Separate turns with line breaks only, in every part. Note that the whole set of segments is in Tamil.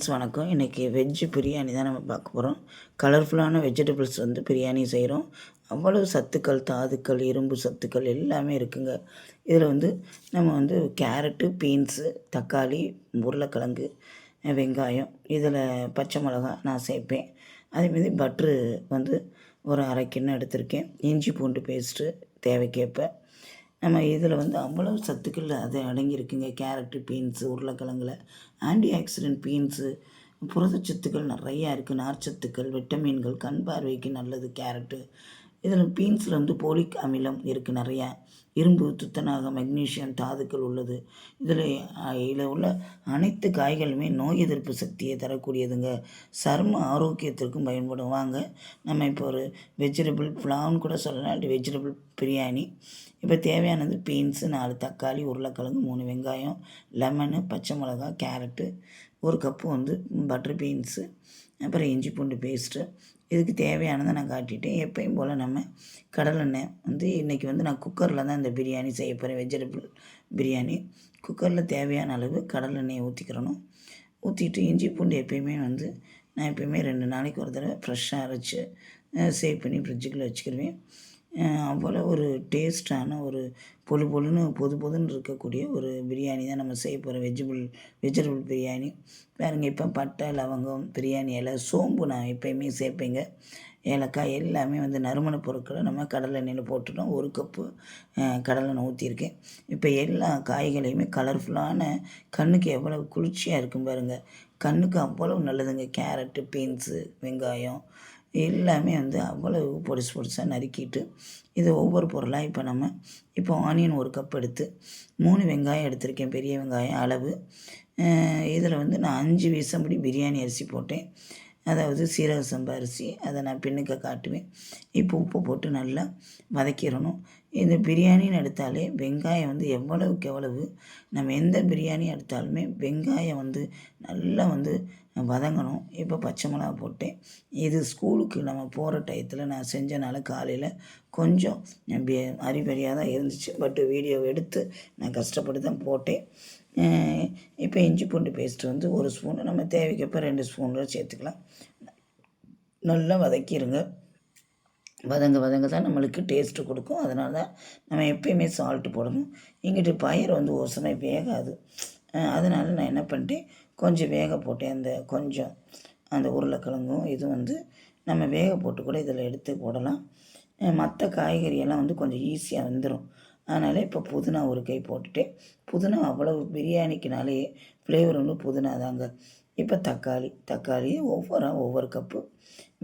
ஃப்ரெண்ட்ஸ் வணக்கம். இன்றைக்கி வெஜ்ஜு பிரியாணி தான் நம்ம பார்க்க போகிறோம் கலர்ஃபுல்லான வெஜிடபிள்ஸ் வந்து பிரியாணி செய்கிறோம் அவ்வளவு சத்துக்கள் தாதுக்கள் இரும்பு சத்துக்கள் எல்லாமே இருக்குங்க. இதில் வந்து நம்ம வந்து கேரட்டு பீன்ஸு தக்காளி உருளைக்கிழங்கு வெங்காயம் இதில் பச்சை மிளகா நான் சேர்ப்பேன். அதேமாரி பட்ரு வந்து ஒரு அரை கிண்ணம் எடுத்திருக்கேன். இஞ்சி பூண்டு பேஸ்ட்டு தேவைக்கேற்ப. நம்ம இதில் வந்து அவ்வளோ சத்துக்கள் அது அடங்கியிருக்குங்க. கேரட்டு பீன்ஸு உருளைக்கிழங்குல. ஆன்டி ஆக்சிடென்ட் பீன்ஸு புரதச்சத்துக்கள் நிறையா இருக்குது நார்ச்சத்துக்கள் விட்டமின்கள் கண் பார்வைக்கு நல்லது. கேரட்டு இதில் பீன்ஸில் வந்து போலிக் அமிலம் இருக்குது நிறையா. இரும்பு துத்தநாகம் மெக்னீஷியம் தாதுக்கள் உள்ளது. இதில் இதில் உள்ள அனைத்து காய்களுமே நோய் எதிர்ப்பு சக்தியை தரக்கூடியதுங்க. சர்ம ஆரோக்கியத்திற்கும் பயன்படும். வாங்க நம்ம இப்போ ஒரு வெஜிடபிள் புலாவ்னு கூட சொல்லலாம் இல்லை வெஜிடபிள் பிரியாணி. இப்போ தேவையானது பீன்ஸு நாலு தக்காளி உருளைக்கிழங்கு மூணு வெங்காயம் லெமனு பச்சை மிளகா கேரட்டு ஒரு கப்பு வந்து பட்டர் பீன்ஸு அப்புறம் இஞ்சி பூண்டு பேஸ்ட்டு இதுக்கு தேவையானதை நான் காட்டிட்டேன். எப்பயும் போல் நம்ம கடலெண்ணெய் வந்து இன்றைக்கி வந்து நான் குக்கரில் தான் இந்த பிரியாணி செய்ய போகிறேன் வெஜிடபிள் பிரியாணி. குக்கரில் தேவையான அளவு கடலெண்ணெயை ஊற்றிக்கிறணும் ஊற்றிட்டு இஞ்சி பூண்டு எப்பயுமே வந்து நான் எப்பயுமே ரெண்டு நாளைக்கு ஒரு தடவை ஃப்ரெஷ்ஷாக அரைச்சி சேவ் பண்ணி ஃப்ரிட்ஜுக்குள்ளே வச்சுக்கிடுவேன் அவ்வளோ ஒரு டேஸ்ட்டான ஒரு பொழு பொழுன்னு பொது பொதுன்னு இருக்கக்கூடிய ஒரு பிரியாணி தான் நம்ம செய்ய போகிற வெஜிபிள் வெஜிடபிள் பிரியாணி. பாருங்க இப்போ பட்டை லவங்கம் பிரியாணி இலை சோம்பு நான் எப்போயுமே சேர்ப்பேங்க. ஏலக்காய் எல்லாமே வந்து நறுமண பொருட்களை நம்ம கடலை எண்ணெயில் போட்டுட்டோம். ஒரு கப்பு கடலெண்ணெய் ஊற்றிருக்கேன் இப்போ எல்லா காய்களையுமே கலர்ஃபுல்லான கண்ணுக்கு எவ்வளோ குளிர்ச்சியாக இருக்கும் பாருங்கள் கண்ணுக்கு அவ்வளவு நல்லதுங்க. கேரட்டு பீன்ஸு வெங்காயம் எல்லாமே வந்து அவ்வளவு பொடிசு பொடிசாக நறுக்கிட்டு இது ஒவ்வொரு பொருளாக இப்போ நம்ம இப்போ ஆனியன் ஒரு கப் எடுத்து மூணு வெங்காயம் எடுத்திருக்கேன் பெரிய வெங்காயம் அளவு. இதில் வந்து நான் அஞ்சு வீசம்படி பிரியாணி அரிசி போட்டேன். அதாவது சீரக சம்பா அரிசி அதை நான் பின்னுக்க காட்டுவேன். இப்போ உப்பு போட்டு நல்லா வதக்கிடணும். இந்த பிரியாணின்னு எடுத்தாலே வெங்காயம் வந்து எவ்வளவுக்கு எவ்வளவு நம்ம எந்த பிரியாணி எடுத்தாலுமே வெங்காயம் வந்து நல்லா வந்து வதங்கணும். இப்போ பச்சை மிளகா போட்டேன். இது ஸ்கூலுக்கு நம்ம போகிற டயத்தில் நான் செஞ்சனால காலையில் கொஞ்சம் அறிபறியாக தான் இருந்துச்சு. பட்டு வீடியோ எடுத்து நான் கஷ்டப்பட்டு தான் போட்டேன். இப்போ இஞ்சி பூண்டு பேஸ்ட்டு வந்து ஒரு ஸ்பூன் நம்ம தேவைக்கப்போ ரெண்டு ஸ்பூனில் சேர்த்துக்கலாம். நல்லா வதக்கிடுங்க வதங்க வதங்க தான் நம்மளுக்கு டேஸ்ட்டு கொடுக்கும். அதனால தான் நம்ம எப்பயுமே சால்ட்டு போடணும். இங்கிட்டு பயிர் வந்து ஒரு சமயம் வேகாது. அதனால் நான் என்ன பண்ணிட்டேன் கொஞ்சம் வேக போட்டேன். அந்த கொஞ்சம் அந்த உருளைக்கிழங்கும் இது வந்து நம்ம வேக போட்டு கூட இதில் எடுத்து போடலாம். மற்ற காய்கறியெல்லாம் வந்து கொஞ்சம் ஈஸியாக வந்துடும் அதனால் இப்போ புதினா ஒரு கை போட்டுட்டேன். புதினா அவ்வளவு பிரியாணிக்குனாலே ஃப்ளேவர் வந்து புதினா தாங்க. இப்போ தக்காளி தக்காளி ஒவ்வொரு ஒவ்வொரு கப்பு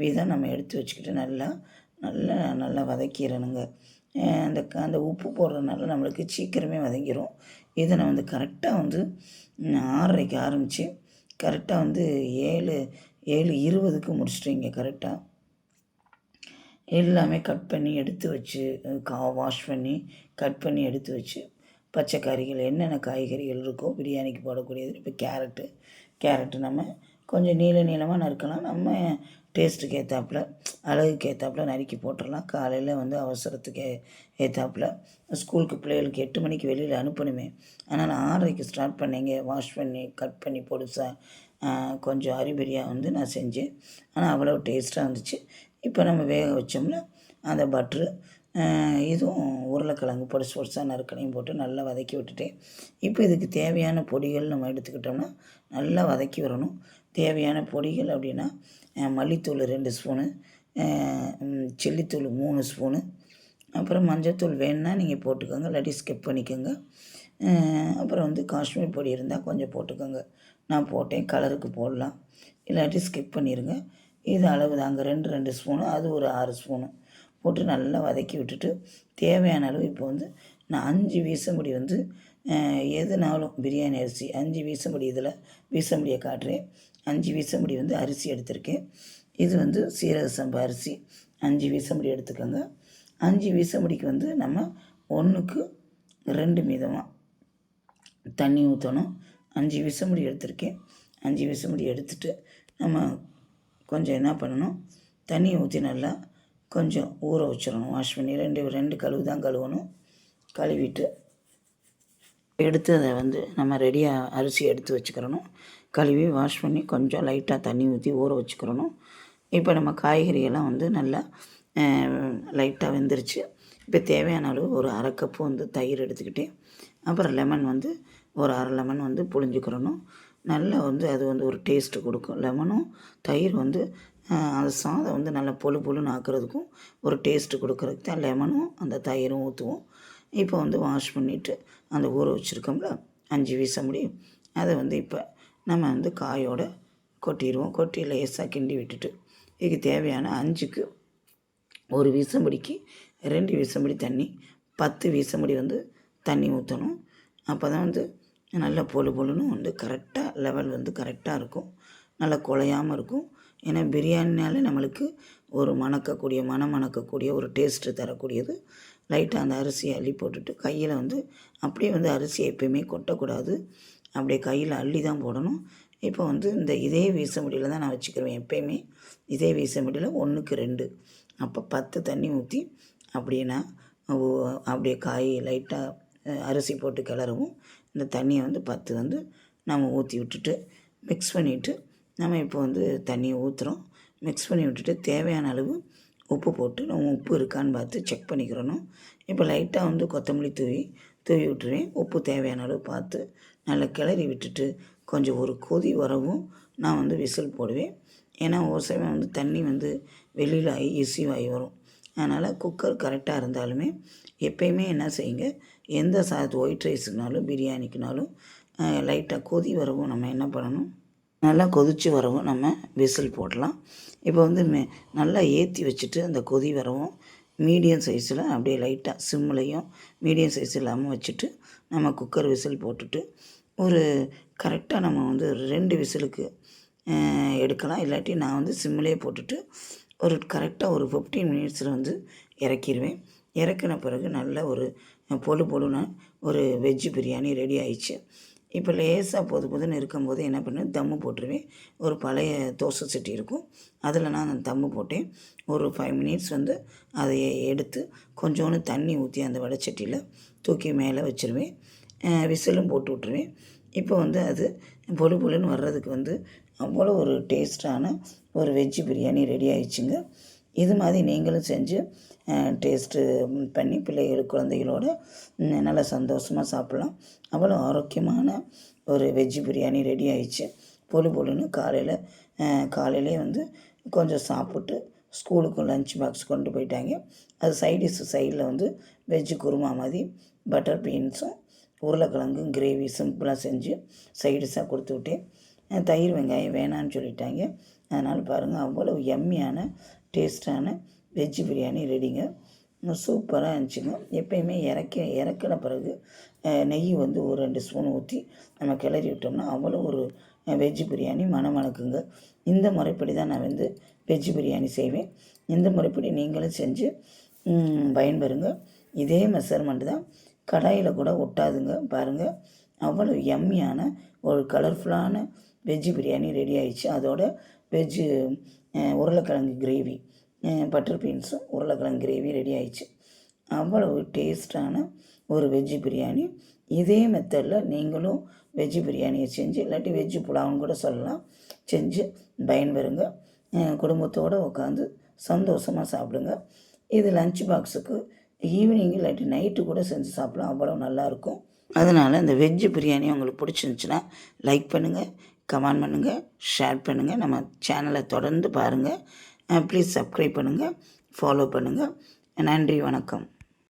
வீதம் நம்ம எடுத்து வச்சுக்கிட்டு நல்லா நல்லா நல்லா வதக்கிடணுங்க. அந்த அந்த உப்பு போடுறதுனால நம்மளுக்கு சீக்கிரமே வதங்கிடும் இதை நான் வந்து கரெக்டாக வந்து ஆறரைக்கு ஆரம்பித்து கரெக்டாக வந்து ஏழு ஏழு இருபதுக்கு முடிச்சிட்டீங்க கரெக்டாக எல்லாமே கட் பண்ணி எடுத்து வச்சு கா வாஷ் பண்ணி கட் பண்ணி எடுத்து வச்சு பச்சை கறிகள் என்னென்ன காய்கறிகள் இருக்கோ பிரியாணிக்கு போடக்கூடியது இப்போ கேரட்டு கேரட்டு நம்ம கொஞ்சம் நீள நீளமாக நறுக்கலாம். நம்ம டேஸ்ட்டுக்கு ஏற்றாப்புல அழகுக்கு ஏற்றாப்புல நறுக்கி போட்டுடலாம். காலையில் வந்து அவசரத்துக்கு ஏற்றாப்புல ஸ்கூலுக்கு பிள்ளைகளுக்கு எட்டு மணிக்கு வெளியில் அனுப்பணுமே. ஆனால் நான் ஆறரைக்கு ஸ்டார்ட் பண்ணிங்க வாஷ் பண்ணி கட் பண்ணி பொடுசாக கொஞ்சம் அறிபறியாக வந்து நான் செஞ்சேன். ஆனால் அவ்வளோ டேஸ்ட்டாக இருந்துச்சு. இப்போ நம்ம வேக வச்சோம்னா அந்த பட்ரு இதுவும் உருளைக்கிழங்கு பொடிசு பொடிசாக நறுக்கணையும் போட்டு நல்லா வதக்கி விட்டுட்டேன் இப்போ இதுக்கு தேவையான பொடிகள் நம்ம எடுத்துக்கிட்டோம்னா நல்லா வதக்கி வரணும் தேவையான பொடிகள் அப்படின்னா மல்லித்தூள் ரெண்டு ஸ்பூனு சில்லித்தூள் மூணு ஸ்பூனு அப்புறம் மஞ்சத்தூள் வேணுன்னா நீங்கள் போட்டுக்கோங்க இல்லாட்டி ஸ்கிப் பண்ணிக்கோங்க. அப்புறம் வந்து காஷ்மீர் பொடி இருந்தால் கொஞ்சம் போட்டுக்கோங்க. நான் போட்டேன் கலருக்கு போடலாம். இல்லாட்டி ஸ்கிப் பண்ணிடுங்க இது அளவு தாங்க ரெண்டு ரெண்டு ஸ்பூனு அது ஒரு ஆறு ஸ்பூனு. போட்டு நல்லா வதக்கி விட்டுட்டு தேவையான அளவு இப்போ வந்து நான் அஞ்சு வீசமுடி வந்து எதுனாலும் பிரியாணி அரிசி அஞ்சு வீசமுடி இதில் வீசமுடியை காட்டுறேன். அஞ்சு வீசமுடி வந்து அரிசி எடுத்திருக்கேன். இது வந்து சீரக சம்பா அரிசி. அஞ்சு வீசமுடி எடுத்துக்கோங்க. அஞ்சு வீசமுடிக்கு வந்து நம்ம ஒன்றுக்கு ரெண்டு மீதமாக தண்ணி ஊற்றணும். அஞ்சு விசமுடி எடுத்திருக்கேன். அஞ்சு விசமுடி எடுத்துட்டு நம்ம கொஞ்சம் என்ன பண்ணணும்? தண்ணி ஊற்றி நல்லா கொஞ்சம் ஊற வச்சிடணும். வாஷ் பண்ணி ரெண்டு ரெண்டு கழுவு தான் கழுவணும். கழுவிட்டு எடுத்து அதை வந்து நம்ம ரெடியாக அரிசி எடுத்து வச்சுக்கிறணும். கழுவி வாஷ் பண்ணி கொஞ்சம் லைட்டாக தண்ணி ஊற்றி ஊற வச்சுக்கிறணும். இப்போ நம்ம காய்கறியெல்லாம் வந்து நல்லா லைட்டாக வெந்துருச்சு. இப்போ தேவையான அளவு ஒரு அரை கப்பு வந்து தயிர் எடுத்துக்கிட்டேன் அப்புறம் லெமன் வந்து ஒரு அரை லெமன் வந்து புழிஞ்சுக்கிறணும். நல்லா வந்து அது வந்து ஒரு டேஸ்ட்டு கொடுக்கும். லெமனும் தயிர் வந்து அந்த சாதம் வந்து நல்லா பொழு பொழுன்னு ஆக்கிறதுக்கும் ஒரு டேஸ்ட்டு கொடுக்குறதுக்கு தான் லெமனும் அந்த தயிரும் ஊற்றுவோம் இப்போ வந்து வாஷ் பண்ணிவிட்டு அந்த ஊற வச்சுருக்கோம்ல அஞ்சு வீச முடியும் அதை வந்து இப்போ நம்ம வந்து காயோட கொட்டிடுவோம். கொட்டி லேசாக கிண்டி விட்டுட்டு இதுக்கு தேவையான அஞ்சுக்கு ஒரு வீசம்படிக்கு ரெண்டு வீசம்படி தண்ணி பத்து வீசம்படி வந்து தண்ணி ஊற்றணும் அப்போ தான் வந்து நல்லா பொழு பொழுன்னு வந்து கரெக்டாக லெவல் வந்து கரெக்டாக இருக்கும். நல்லா குலையாமல் இருக்கும். ஏன்னா பிரியாணினாலே நம்மளுக்கு ஒரு மணக்கக்கூடிய மனம் மணக்கக்கூடிய ஒரு டேஸ்ட்டு தரக்கூடியது. லைட்டாக அந்த அரிசியை அள்ளி போட்டுட்டு கையில் வந்து அப்படியே வந்து அரிசியை எப்பயுமே கொட்டக்கூடாது. அப்படியே கையில் அள்ளி தான் போடணும். இப்போ வந்து இந்த இதே வீச முடியில் தான் நான் வச்சுக்கிருவேன் எப்பயுமே. இதே வீச முடியல ஒன்றுக்கு ரெண்டு. அப்போ பத்து தண்ணி ஊற்றி அப்படின்னா அப்படியே காய் லைட்டாக அரிசி போட்டு கிளறவும் இந்த தண்ணியை வந்து பத்து வந்து நம்ம ஊற்றி விட்டுட்டு மிக்ஸ் பண்ணிவிட்டு நம்ம இப்போ வந்து தண்ணியை ஊற்றுறோம் மிக்ஸ் பண்ணி விட்டுட்டு தேவையான அளவு உப்பு போட்டு நம்ம உப்பு இருக்கான்னு பார்த்து செக் பண்ணிக்கிறணும். இப்போ லைட்டாக வந்து கொத்தமல்லி தூவி தூவி விட்டுருவேன். உப்பு தேவையான அளவு பார்த்து நல்லா கிளறி விட்டுட்டு கொஞ்சம் ஒரு கொதி வரவும் நான் வந்து விசில் போடுவேன். ஏன்னா ஒரு சமயம் வந்து தண்ணி வந்து வெளியில் ஆகி இசிவ் ஆகி வரும். அதனால் குக்கர் கரெக்டாக இருந்தாலுமே எப்பயுமே என்ன செய்யுங்க எந்த சாதத்து ஒயிட் ரைஸுக்குனாலும் பிரியாணிக்குனாலும் லைட்டாக கொதி வரவும் நம்ம என்ன பண்ணணும்? நல்லா கொதித்து வரவும் நம்ம விசில் போடலாம். இப்போ வந்து மே நல்லா ஏற்றி வச்சுட்டு அந்த கொதி வரவும் மீடியம் சைஸில் அப்படியே லைட்டாக சிம்லையும் மீடியம் சைஸ் இல்லாமல் வச்சுட்டு நம்ம குக்கர் விசில் போட்டுட்டு ஒரு கரெக்டாக நம்ம வந்து ரெண்டு விசிலுக்கு எடுக்கலாம். இல்லாட்டி நான் வந்து சிம்மிலே போட்டுட்டு ஒரு கரெக்டாக ஒரு ஃபிஃப்டீன் மினிட்ஸில் வந்து இறக்கிடுவேன் இறக்கின பிறகு நல்ல ஒரு பொழு பொழுன்னு ஒரு வெஜ்ஜு பிரியாணி ரெடி ஆயிடுச்சு. இப்போ லேசாக பொது பொதுன்னு இருக்கும்போது என்ன பண்ணுவேன் தம்மு போட்டுருவேன். ஒரு பழைய தோசை சட்டி இருக்கும். அதில் நான் அந்த தம்மு போட்டேன். ஒரு ஃபைவ் மினிட்ஸ் வந்து அதை எடுத்து கொஞ்சோண்டு தண்ணி ஊற்றி அந்த வடைச்சட்டியில் தூக்கி மேலே வச்சுருவேன். விசிலும் போட்டு விட்ருவேன் இப்போ வந்து அது பொழு பொழுன்னு வர்றதுக்கு வந்து அவ்வளோ ஒரு டேஸ்ட்டான ஒரு வெஜ்ஜு பிரியாணி ரெடி ஆயிடுச்சுங்க. இது மாதிரி நீங்களும் செஞ்சு டேஸ்ட்டு பண்ணி பிள்ளைகள் குழந்தைகளோட நல்லா சந்தோஷமாக சாப்பிட்லாம். அவ்வளோ ஆரோக்கியமான ஒரு வெஜ்ஜு பிரியாணி ரெடி ஆயிடுச்சு. பொழு பொழுன்னு காலையில் காலையிலே வந்து கொஞ்சம் சாப்பிட்டு ஸ்கூலுக்கு லஞ்ச் பாக்ஸ் கொண்டு போயிட்டாங்க. அது சைடிஷ் சைடில் வந்து வெஜ்ஜு குருமா மாதிரி பட்டர் பீன்ஸும் உருளைக்கிழங்கும் கிரேவி சிம்பிளாக செஞ்சு சைடிஷாக கொடுத்து விட்டேன். தயிர் வெங்காயம் வேணான்னு சொல்லிட்டாங்க. அதனால் பாருங்கள் அவ்வளோ எம்மியான டேஸ்ட்டான வெஜ்ஜு பிரியாணி ரெடிங்க. சூப்பராக இருந்துச்சுங்க. எப்பயுமே இறக்கி இறக்கின பிறகு நெய் வந்து ஒரு ரெண்டு ஸ்பூன் ஊற்றி நம்ம கிளறி விட்டோம்னா அவ்வளோ ஒரு வெஜ்ஜு பிரியாணி மணமணக்குங்க இந்த முறைப்படி தான் நான் வந்து வெஜ்ஜு பிரியாணி செய்வேன். இந்த முறைப்படி நீங்களும் செஞ்சு பயன்பெறுங்க. இதே மெஷர்மெண்ட் தான். கடாயில் கூட ஒட்டாதுங்க. பாருங்கள் அவ்வளோ எம்மியான ஒரு கலர்ஃபுல்லான வெஜ்ஜு பிரியாணி ரெடி ஆயிடுச்சு. அதோட வெஜ்ஜு உருளைக்கிழங்கு கிரேவி பட்டர் பீன்ஸும் உருளைக்கிழங்கு கிரேவி ரெடி ஆயிடுச்சு. அவ்வளவு டேஸ்டான ஒரு வெஜ்ஜு பிரியாணி. இதே மெத்தடில் நீங்களும் வெஜ்ஜு பிரியாணியை செஞ்சு இல்லாட்டி வெஜ்ஜு புலாவுன்னு கூட சொல்லலாம். செஞ்சு பயன்பெறுங்க. குடும்பத்தோடு உட்காந்து சந்தோஷமாக சாப்பிடுங்க. இது லஞ்ச் பாக்ஸுக்கு ஈவினிங் இல்லாட்டி நைட்டு கூட செஞ்சு சாப்பிடலாம். அவ்வளோ நல்லாயிருக்கும் அதனால் இந்த வெஜ்ஜு பிரியாணி உங்களுக்கு பிடிச்சிருந்துச்சின்னா லைக் பண்ணுங்கள் கமெண்ட் பண்ணுங்கள் ஷேர் பண்ணுங்கள் நம்ம சேனலை தொடர்ந்து பாருங்கள் ப்ளீஸ் சப்ஸ்கிரைப் பண்ணுங்கள் ஃபாலோ பண்ணுங்கள் நன்றி வணக்கம்.